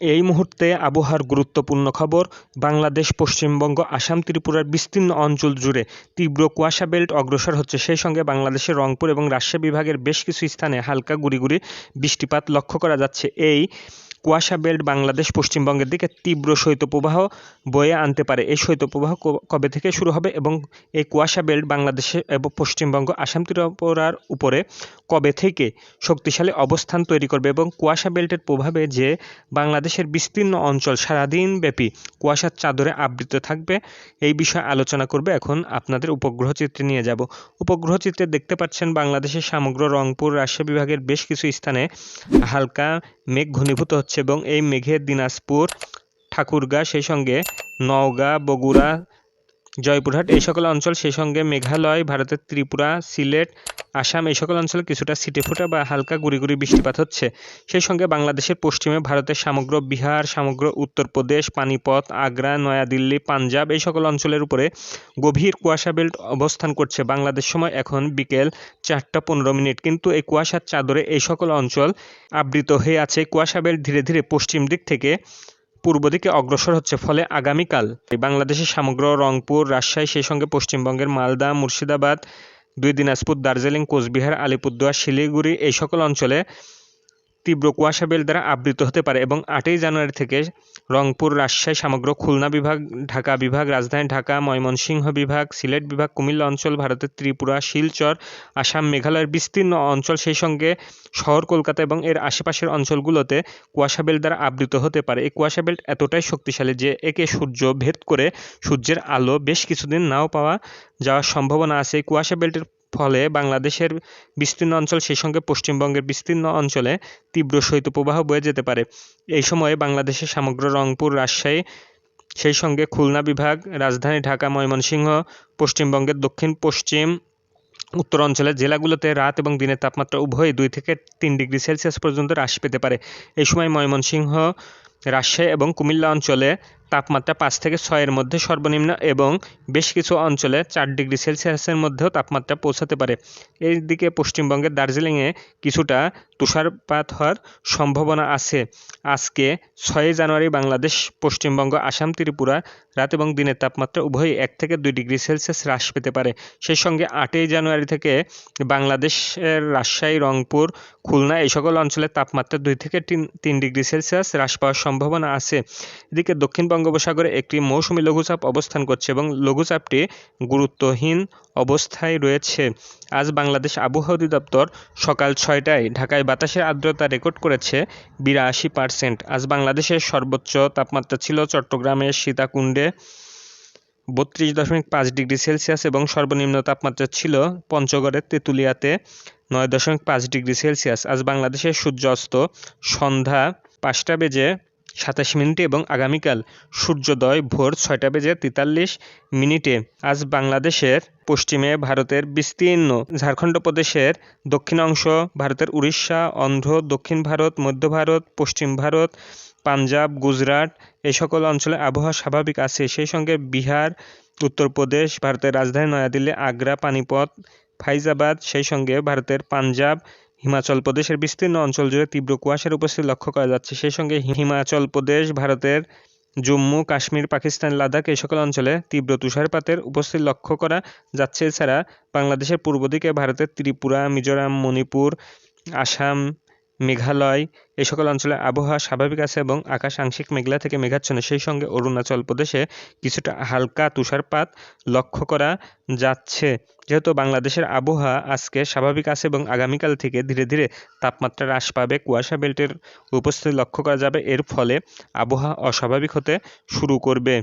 এই মুহূর্তে আবহাওয়ার গুরুত্বপূর্ণ খবর, বাংলাদেশ, পশ্চিমবঙ্গ, আসাম, ত্রিপুরার বিস্তীর্ণ অঞ্চল জুড়ে তীব্র কুয়াশা বেল্ট অগ্রসর হচ্ছে। সেই সঙ্গে বাংলাদেশের রংপুর এবং রাজশাহী বিভাগের বেশ কিছু স্থানে হালকা গুড়ি বৃষ্টিপাত লক্ষ্য করা যাচ্ছে। এই কুয়াশা বেল্ট বাংলাদেশ পশ্চিমবঙ্গের দিকে তীব্র শৈত্যপ্রবাহ বয়ে আনতে পারে। এই শৈত্যপ্রবাহ কবে থেকে শুরু হবে এবং এই কুয়াশা বেল্ট বাংলাদেশে এবং পশ্চিমবঙ্গ আসাম ত্রিপুরার উপরে কবে থেকে শক্তিশালী অবস্থান তৈরি করবে এবং কুয়াশা বেল্টের প্রভাবে যে বাংলাদেশের বিস্তীর্ণ অঞ্চল সারাদিন ব্যাপী কুয়াশার চাদরে আবৃত থাকবে, এই বিষয়ে আলোচনা করবে এখন আপনাদের উপগ্রহ চিত্রে নিয়ে যাব। উপগ্রহ চিত্রে দেখতে পাচ্ছেন বাংলাদেশের সমগ্র রংপুর রাজশাহী বিভাগের বেশ কিছু স্থানে হালকা মেঘ ঘনীভূত হচ্ছে। এবং এই মেঘের দিনাজপুর, ঠাকুরগাঁ সেই সঙ্গে নওগাঁ, বগুড়া, জয়পুরহাট, এই সকল অঞ্চল সেই সঙ্গে মেঘালয়, ভারতের ত্রিপুরা, সিলেট আসাম এই সকল অঞ্চলে কিছুটা ছিটেফোঁটা বা হালকা গুড়ি বৃষ্টিপাত হচ্ছে। সেই সঙ্গে বাংলাদেশের পশ্চিমে ভারতের সমগ্র বিহার, সমগ্র উত্তরপ্রদেশ, পানিপথ, আগ্রা, নয়াদিল্লি, পাঞ্জাব এই সকল অঞ্চলের উপরে গভীর কুয়াশা বেল্ট অবস্থান করছে। বাংলাদেশ সময় এখন বিকেল চারটা পনেরো মিনিট। কিন্তু এই কুয়াশার চাদরে এই সকল অঞ্চল আবৃত হয়ে আছে। কুয়াশা বেল্ট ধীরে ধীরে পশ্চিম দিক থেকে পূর্ব দিকে অগ্রসর হচ্ছে। ফলে আগামীকাল বাংলাদেশের সমগ্র রংপুর, রাজশাহী, সেই সঙ্গে পশ্চিমবঙ্গের মালদা, মুর্শিদাবাদ দুই দিনাজপুর দার্জিলিং কোচবিহার আলিপুরদুয়ার শিলিগুড়ি এই সকল অঞ্চলে তীব্র কুয়াশা বেল দ্বারা আবৃত হতে পারে এবং আটই জানুয়ারি থেকে রংপুর, রাজশাহী, সমগ্র খুলনা বিভাগ, ঢাকা বিভাগ, রাজধানী ঢাকা, ময়মনসিংহ বিভাগ, সিলেট বিভাগ, কুমিল্লা অঞ্চল, ভারতের ত্রিপুরা, শিলচর, আসাম, মেঘালয়ের বিস্তীর্ণ অঞ্চল, সেই সঙ্গে শহর কলকাতা এবং এর আশেপাশের অঞ্চলগুলোতে কুয়াশা বেল দ্বারা আবৃত হতে পারে। এই কুয়াশা বেল্ট এতটাই শক্তিশালী যে একে সূর্য ভেদ করে সূর্যের আলো বেশ কিছুদিন নাও পাওয়া যাওয়ার সম্ভাবনা আছে। এই কুয়াশা বেল্টের ফলে বাংলাদেশের বিস্তীর্ণ অঞ্চল সেই সঙ্গে পশ্চিমবঙ্গের বিস্তীর্ণ অঞ্চলে তীব্র শৈত্যপ্রবাহ বয়ে যেতে পারে। এই সময়ে বাংলাদেশের সমগ্র রংপুর, রাজশাহী, সেই সঙ্গে খুলনা বিভাগ, রাজধানী ঢাকা, ময়মনসিংহ, পশ্চিমবঙ্গের দক্ষিণ, পশ্চিম, উত্তর অঞ্চলের জেলাগুলোতে রাত এবং দিনের তাপমাত্রা উভয়ই দুই থেকে তিন ডিগ্রি সেলসিয়াস পর্যন্ত হ্রাস পেতে পারে। এই সময় ময়মনসিংহ, রাজশাহী এবং কুমিল্লা অঞ্চলে তাপমাত্রা পাঁচ থেকে ছয়ের মধ্যে সর্বনিম্ন এবং বেশ কিছু অঞ্চলে চার ডিগ্রি সেলসিয়াসের মধ্যেও তাপমাত্রা পৌঁছাতে পারে। এই দিকে পশ্চিমবঙ্গের দার্জিলিংয়ে কিছুটা তুষারপাত হওয়ার সম্ভাবনা আছে। আজকে ছয়ই জানুয়ারি বাংলাদেশ, পশ্চিমবঙ্গ, আসাম, ত্রিপুরা রাত এবং দিনের তাপমাত্রা উভয়ই এক থেকে দুই ডিগ্রি সেলসিয়াস হ্রাস পেতে পারে। সেই সঙ্গে আটই জানুয়ারি থেকে বাংলাদেশের রাজশাহী, রংপুর, খুলনা এই সকল অঞ্চলের তাপমাত্রা দুই থেকে তিন তিন ডিগ্রি সেলসিয়াস হ্রাস পাওয়ার সম্ভাবনা আছে। এদিকে দক্ষিণ বঙ্গোপসাগরে একটি মৌসুমি লঘুচাপ অবস্থান করছে এবং লঘুচাপটি গুরুত্বহীন অবস্থায় রয়েছে। আজ বাংলাদেশ আবহাওয়া অধিদপ্তর সকাল ছয়টায় ঢাকায় বাতাসের আর্দ্রতা রেকর্ড করেছে বিরাশি পার্সেন্ট। আজ বাংলাদেশের সর্বোচ্চ তাপমাত্রা ছিল চট্টগ্রামের সীতাকুণ্ডে বত্রিশ দশমিক পাঁচ ডিগ্রি সেলসিয়াস এবং সর্বনিম্ন তাপমাত্রা ছিল পঞ্চগড়ের তেঁতুলিয়াতে নয় দশমিক পাঁচ ডিগ্রি সেলসিয়াস। আজ বাংলাদেশের সূর্য অস্ত সন্ধ্যা পাঁচটা বেজে সাতাশ মিনিটে এবং আগামীকাল সূর্যোদয় ভোর ছয়টা বেজে তেতাল্লিশ মিনিটে। আজ বাংলাদেশের পশ্চিমে ভারতের বিস্তীর্ণ ঝাড়খণ্ড প্রদেশের দক্ষিণ অংশ ভারতের উড়িষ্যা, অন্ধ্র, দক্ষিণ ভারত, মধ্য ভারত, পশ্চিম ভারত, পাঞ্জাব, গুজরাট এই সকল অঞ্চলে আবহাওয়া স্বাভাবিক আছে। সেই সঙ্গে বিহার, উত্তরপ্রদেশ, ভারতের রাজধানী নয়াদিল্লি, আগ্রা, পানিপথ, ফাইজাবাদ, সেই সঙ্গে ভারতের পাঞ্জাব হিমাচল প্রদেশের বিস্তীর্ণ অঞ্চল জুড়ে তীব্র কুয়াশার উপস্থিতি লক্ষ্য করা যাচ্ছে। সেই সঙ্গে হিমাচল প্রদেশ, ভারতের জম্মু, কাশ্মীর, পাকিস্তান, লাদাখ এই সকল অঞ্চলে তীব্র তুষারপাতের উপস্থিতি লক্ষ্য করা যাচ্ছে। এছাড়া বাংলাদেশের পূর্ব দিকে ভারতের ত্রিপুরা, মিজোরাম, মণিপুর, আসাম মেঘালয় এই সকল অঞ্চলে আবহাওয়া স্বাভাবিক আছে এবং আকাশ আংশিক মেঘলা থেকে মেঘাচ্ছন্ন। সেই সঙ্গে অরুণাচল প্রদেশে কিছুটা হালকা তুষারপাত লক্ষ্য করা যাচ্ছে। যেহেতু বাংলাদেশের আবহাওয়া আজকে স্বাভাবিক আছে এবং আগামীকাল থেকে ধীরে ধীরে তাপমাত্রা হ্রাস পাবে, কুয়াশা বেল্টের উপস্থিতি লক্ষ্য করা যাবে। এর ফলে আবহাওয়া অস্বাভাবিক হতে শুরু করবে।